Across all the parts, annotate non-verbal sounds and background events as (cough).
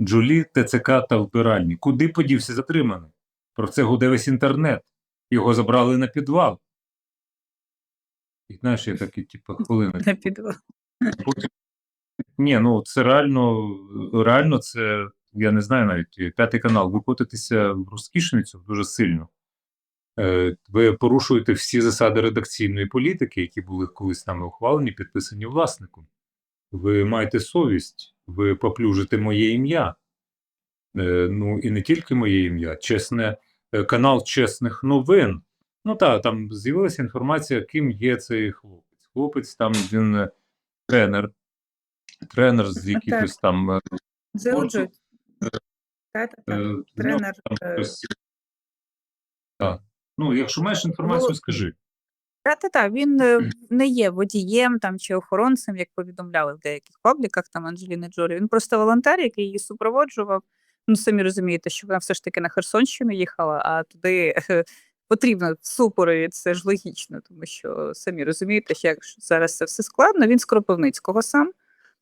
Джолі, ТЦК та вбиральні. Куди подівся затриманий? Про це гуде весь інтернет. Його забрали на підвал. І знаєш, я такі, типу, хвилини. На підвал. Потім... Ні, ну це реально, реально, це, я не знаю навіть, п'ятий канал, ви котитеся в розкішницю дуже сильно. Е, Ви порушуєте всі засади редакційної політики, які були колись нами ухвалені, підписані власником. Ви маєте совість, ви поплюжите моє ім'я. Е, Ну і не тільки моє ім'я, чесне, е, канал чесних новин. Ну так, там з'явилася інформація, ким є цей хлопець. Хлопець там він е, тренер, тренер з так. там. е, Заруджують. Та-та-та. е, в нього Тренер, там Так. Ну, якщо маєш інформацію, Ну, скажи. Та-та-та, він е, не є водієм там чи охоронцем, як повідомляли в деяких пабліках там Анджеліни Джолі. Він просто волонтер, який її супроводжував. Ну, самі розумієте, що вона все ж таки на Херсонщину їхала, а туди е, потрібно супорові, це ж логічно, тому що самі розумієте, що як зараз це все складно. Він з Кропивницького сам.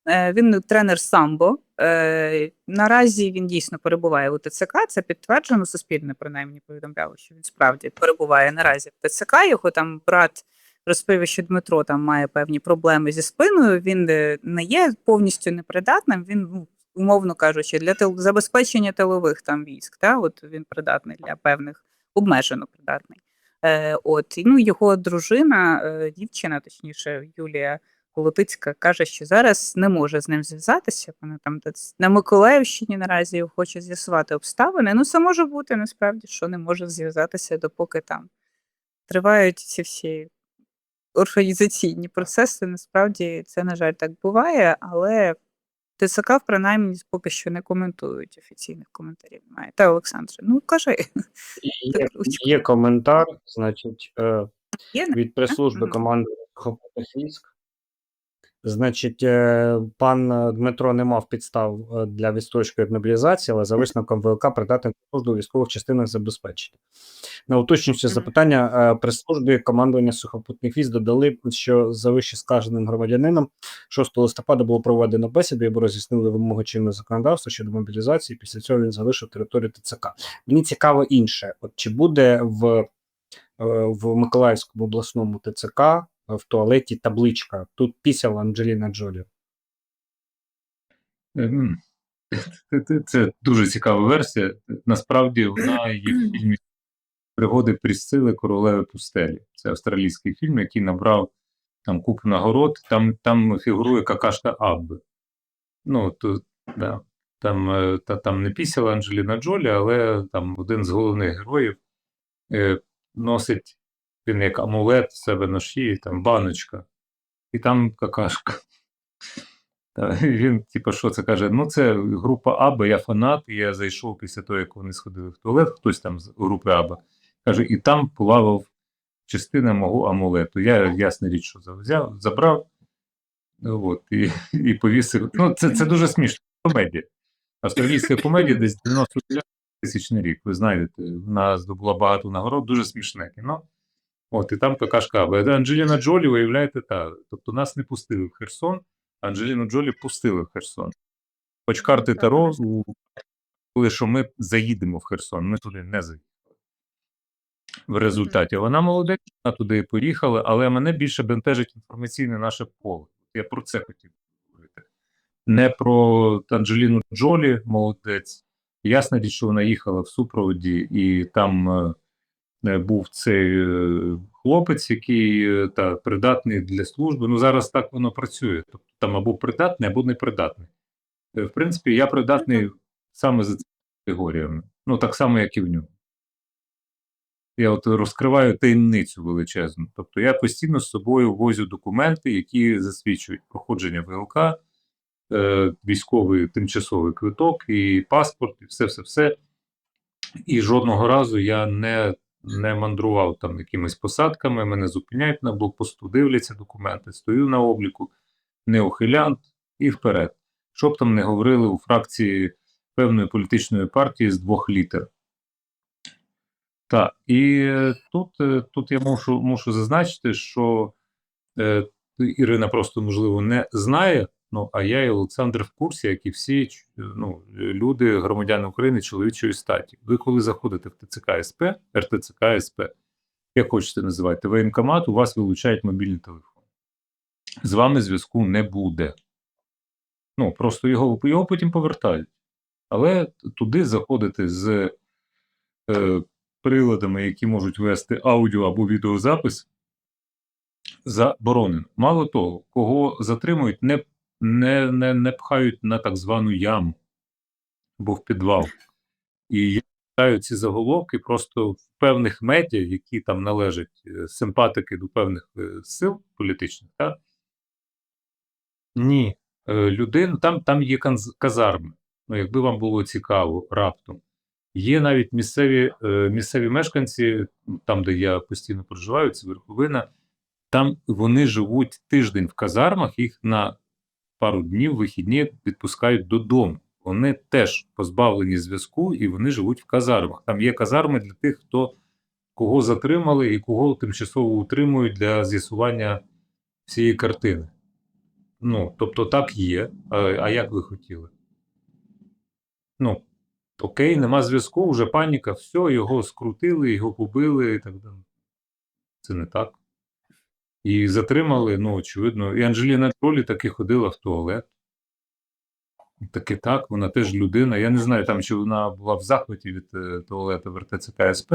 Е, Він тренер самбо. Е, Наразі він дійсно перебуває у ТЦК. Це підтверджено суспільне, принаймні повідомляло, що він справді перебуває наразі в ТЦК. Його там брат розповів, що Дмитро там має певні проблеми зі спиною. Він е, не є повністю непридатним. Він, ну, умовно кажучи, для забезпечення тилових там військ. Та? От він придатний для певних, обмежено придатний. От, і, ну, його дружина, дівчина, точніше, Юлія Колотицька, каже, що зараз не може з ним зв'язатися. Вона там десь на Миколаївщині наразі хоче з'ясувати обставини. Ну, це може бути насправді, що не може зв'язатися, допоки там тривають ці всі організаційні процеси. Насправді це, на жаль, так буває, але ТСК, принаймні, поки що не коментують офіційних коментарів. Немає. Та Олександре, ну кажи. (laughs) Є, є коментар, значить, е, від прес-служби команди Сухопутних військ. Значить, е, пан е, Дмитро не мав підстав е, для відстрочки від мобілізації, але за висновком ВЛК придатний до у військових частинах забезпечення. На уточнююче запитання е, прес-службі командування сухопутних військ додали, що за вище сказаним громадянином 6 листопада було проведено бесіду, і роз'яснили вимоги чинного законодавства щодо мобілізації. Після цього він залишив територію ТЦК. Мені цікаво інше: от чи буде в, в Миколаївському обласному ТЦК в туалеті табличка тут пісяла Анджеліна Джолі. Це, це, це дуже цікава версія. Насправді вона є в фільмі Пригоди Прісцили Королеви пустелі. Це австралійський фільм, який набрав там купу нагород. Там, там фігурує какашка Абби. Ну, то, да, там, е, та, там не пісяла Анджеліна Джолі, але там один з головних героїв е, носить він як амулет в себе на шиї, там баночка, і там какашка. Він, типу, що це каже? Ну, це група Аба, я фанат, і я зайшов після того, як вони сходили в туалет, хтось там з групи Аба. Каже, і там плавав частина мого амулету. Я ясна річ, що взяв, забрав, от, і, і повісив. Ну, це, це дуже смішно. Комедія. Австралійська комедія десь 90 тисячний рік. Ви знаєте, вона здобула багато нагород, дуже смішне кіно. От, і там какашка. Е, Анджеліна Джолі, виявляєте, та. Тобто нас не пустили в Херсон, Анджеліну Джолі пустили в Херсон. Хоч карти Таро були, що ми заїдемо в Херсон, ми туди не заїхали. В результаті вона молодець, вона туди і поїхала, але мене більше бентежить інформаційне наше поле. Я про це хотів говорити. Не про Анджеліну Джолі, молодець. Ясна річ, що вона їхала в супроводі, і там е, був цей е, хлопець, який е, та, придатний для служби. Ну зараз так воно працює. Тобто там або придатний, або непридатний. Е, В принципі, я придатний саме за цими категоріями. Ну, так само, як і в нього. Я от розкриваю таємницю величезну. Тобто я постійно з собою возю документи, які засвідчують проходження ВЛК, е, військовий тимчасовий квиток, і паспорт, і все-все-все. І жодного разу я не, не мандрував там якимись посадками, мене зупиняють на блокпосту, дивляться документи, стою на обліку, не ухилянт і вперед. Що б там не говорили у фракції певної політичної партії з двох літер. Так, і е, тут, е, тут я мушу, мушу зазначити, що е, Ірина просто, можливо, не знає Ну, а я і Олександр в курсі, як і всі ну, люди, громадяни України чоловічої статі. Ви коли заходите в ТЦК СП, РТЦК СП, як хочете називати, воєнкомат, у вас вилучають мобільний телефон. З вами зв'язку не буде. Ну, просто його, його потім повертають. Але туди заходити з е, приладами, які можуть вести аудіо або відеозапис, заборонено. Мало того, кого затримують, не, не, не, не пхають на так звану яму або в підвал. І я читаю ці заголовки просто в певних медіа, які там належать е, симпатики до певних е, сил політичних. Та? Ні, е, людину, там, там є казарми. Ну, якби вам було цікаво раптом. Є навіть місцеві, місцеві мешканці, там, де я постійно проживаю, це верховина, там вони живуть тиждень в казармах, їх на пару днів вихідні відпускають додому. Вони теж позбавлені зв'язку і вони живуть в казармах. Там є казарми для тих, хто кого затримали і кого тимчасово утримують для з'ясування всієї картини. Ну, тобто так є. А, а як ви хотіли? Ну, окей, нема зв'язку, вже паніка, все, його скрутили, його побили і так далі. Це не так. І затримали, ну, очевидно, і Анджеліна Джолі таки ходила в туалет. Таки так, вона теж людина. Я не знаю, там чи вона була в захваті від е, туалету в РТЦК СП,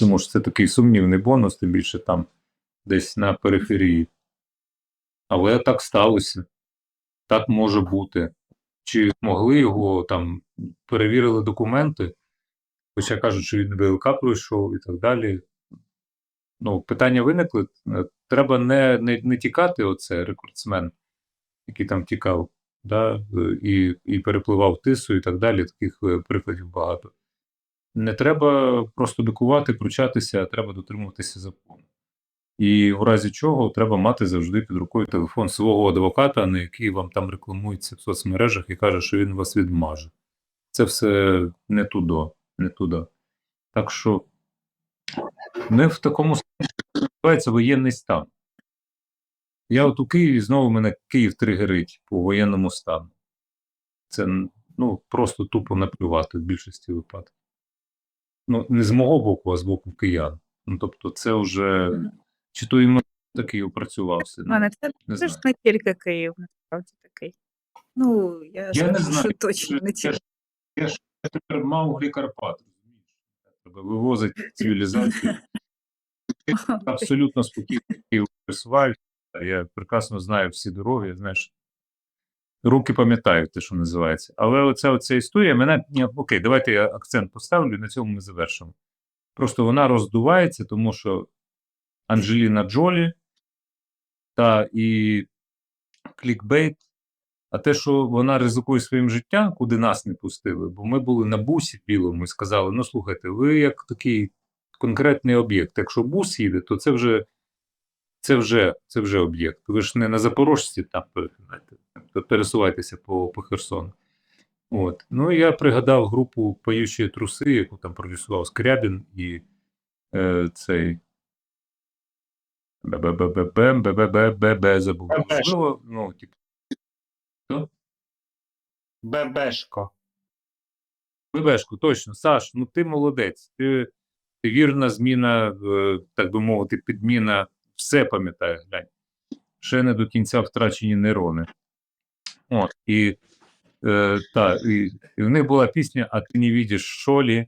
тому що це такий сумнівний бонус, тим більше там десь на периферії. Але так сталося. Так може бути. Чи могли його там перевірили документи, хоча кажуть, що він ВЛК пройшов і так далі. Ну, питання виникли. Е, Треба не, не, не тікати, оце рекордсмен, який там тікав, да, е, і, і перепливав тису і так далі. Таких е, прикладів багато. Не треба просто бикувати, кручатися, а треба дотримуватися закону. І в разі чого треба мати завжди під рукою телефон свого адвоката, на який вам там рекламується в соцмережах і каже, що він вас відмаже. Це все не туди, не туди. Так що ми в такому стані відбувається воєнний стан. Я от у Києві знову мене Київ тригерить по воєнному стану. Це ну, просто тупо наплювати в більшості випадків. Ну, не з мого боку, а з боку киян. Ну, тобто, це вже чи то іменно такий опрацювався. Мене це, не ж не тільки Київ, насправді такий. Ну, я, Я не знаю. що точно не тільки. я ж тепер Мауглі Карпат, Вивозити цивілізацію. (laughs) Абсолютно Київ пересуваюся. Я прекрасно знаю всі дороги, знаєш. Руки пам'ятають те, що називається. Але оця, оця історія мене. Окей, давайте я акцент поставлю, і на цьому ми завершимо. Просто вона роздувається, тому що Анджеліна Джолі та і клікбейт а те, що вона ризикує своїм життям, куди нас не пустили, бо ми були на бусі білому і сказали: ну слухайте, ви як такий конкретний об'єкт. Якщо бус їде, то це вже це вже, це вже об'єкт. Ви ж не на Запорожці там пересувайтеся по, по Херсону. От. Ну я пригадав групу Поючі труси, яку там продюсував Скрябін і е, цей. Бе-бе-бе-бе-бем, бе-бе-бе-бе-бе забув. Ну, типу, Бебешко. Бебешку, точно, Саш, ну ти молодець. Ти, ти вірна зміна, е, так би мовити, підміна, все пам'ятаєш, глянь. Ще не до кінця втрачені нейрони. От, і, е, та, і, і в них була пісня А ти не видиш Шолі,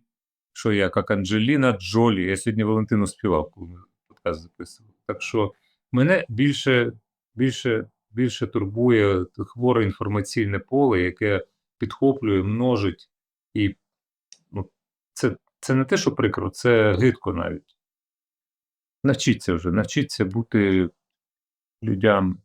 що я, як Анджеліна Джолі. Я сьогодні Валентину співав, коли подкаст записували. Так що мене більше, більше, більше турбує хворе інформаційне поле, яке підхоплює, множить і ну, це, це не те, що прикро, це гидко навіть. Навчіться вже, навчіться бути людям